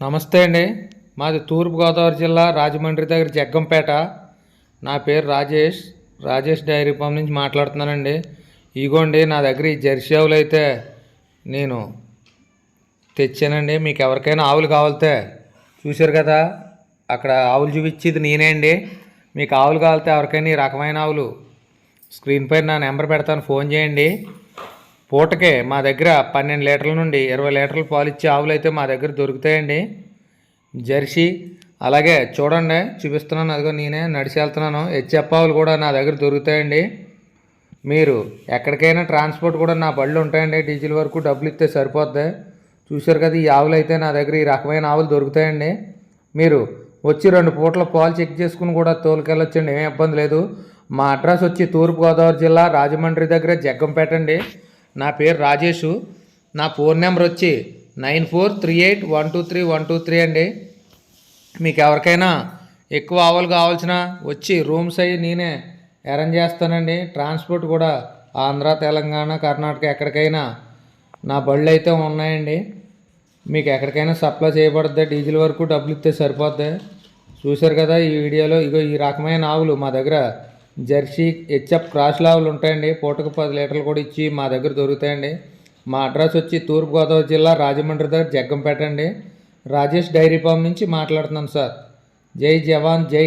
నమస్తే అండి. మాది తూర్పుగోదావరి జిల్లా రాజమండ్రి దగ్గర జగ్గంపేట. నా పేరు రాజేష్. రాజేష్ డైరీ ఫామ్ నుంచి మాట్లాడుతున్నానండి. ఇగోండి నా దగ్గర ఈ జెర్సీ ఆవులు అయితే నేను తెచ్చానండి. మీకు ఎవరికైనా ఆవులు కావాలితే చూశారు కదా అక్కడ ఆవులు చూపించేది నేనే అండి. మీకు ఆవులు కావాలితే ఎవరికైనా ఈ రకమైన ఆవులు స్క్రీన్ పైన నా నెంబర్ పెడతాను ఫోన్ చేయండి. పూటకే మా దగ్గర పన్నెండు లీటర్ల నుండి ఇరవై లీటర్ల పాలు ఇచ్చే ఆవులు అయితే మా దగ్గర దొరుకుతాయండి. జెర్సీ అలాగే చూడండి చూపిస్తున్నాను అదిగో నేనే నడిచి వెళ్తున్నాను. హెచ్ఎఫ్ ఆవులు కూడా నా దగ్గర దొరుకుతాయండి. మీరు ఎక్కడికైనా ట్రాన్స్పోర్ట్ కూడా నా బళ్ళు ఉంటాయండి. డీజిల్ వరకు డబ్బులు ఇస్తే సరిపోద్ది. చూశారు కదా ఈ ఆవులు అయితే నా దగ్గర ఈ రకమైన ఆవులు దొరుకుతాయండి. మీరు వచ్చి రెండు పూటల పాలు చెక్ చేసుకుని కూడా తోలుకెళ్ళొచ్చండి ఏం ఇబ్బంది లేదు. మా అడ్రస్ వచ్చి తూర్పుగోదావరి జిల్లా రాజమండ్రి దగ్గర జగ్గంపేట అండి. నా పేరు రాజేషు. నా ఫోన్ నెంబర్ వచ్చి nine four three eight one two three one two three అండి. మీకు ఎవరికైనా ఎక్కువ ఆవులు కావాల్సిన వచ్చి రూమ్స్ అయ్యి నేనే అరేంజ్ చేస్తానండి. ట్రాన్స్పోర్ట్ కూడా ఆంధ్ర తెలంగాణ కర్ణాటక ఎక్కడికైనా నా బళ్ళు అయితే ఉన్నాయండి. మీకు ఎక్కడికైనా సప్లై చేయబడుద్ది డీజిల్ వరకు డబ్బులు ఇస్తే సరిపోద్ది. చూశారు కదా ఈ వీడియోలో ఇగో ఈ రకమైన ఆవులు మా దగ్గర జెర్సీ హెచ్ఎఫ్ క్రాస్ లావులు ఉంటాయండి. పూటకు పది లీటర్లు కూడా ఇచ్చి మా దగ్గర దొరుకుతాయండి. మా అడ్రస్ వచ్చి తూర్పుగోదావరి జిల్లా రాజమండ్రి దగ్గర జగ్గంపేట అండి. రాజేష్ డైరీ ఫామ్ నుంచి మాట్లాడుతున్నాం సార్. జై జవాన్ జై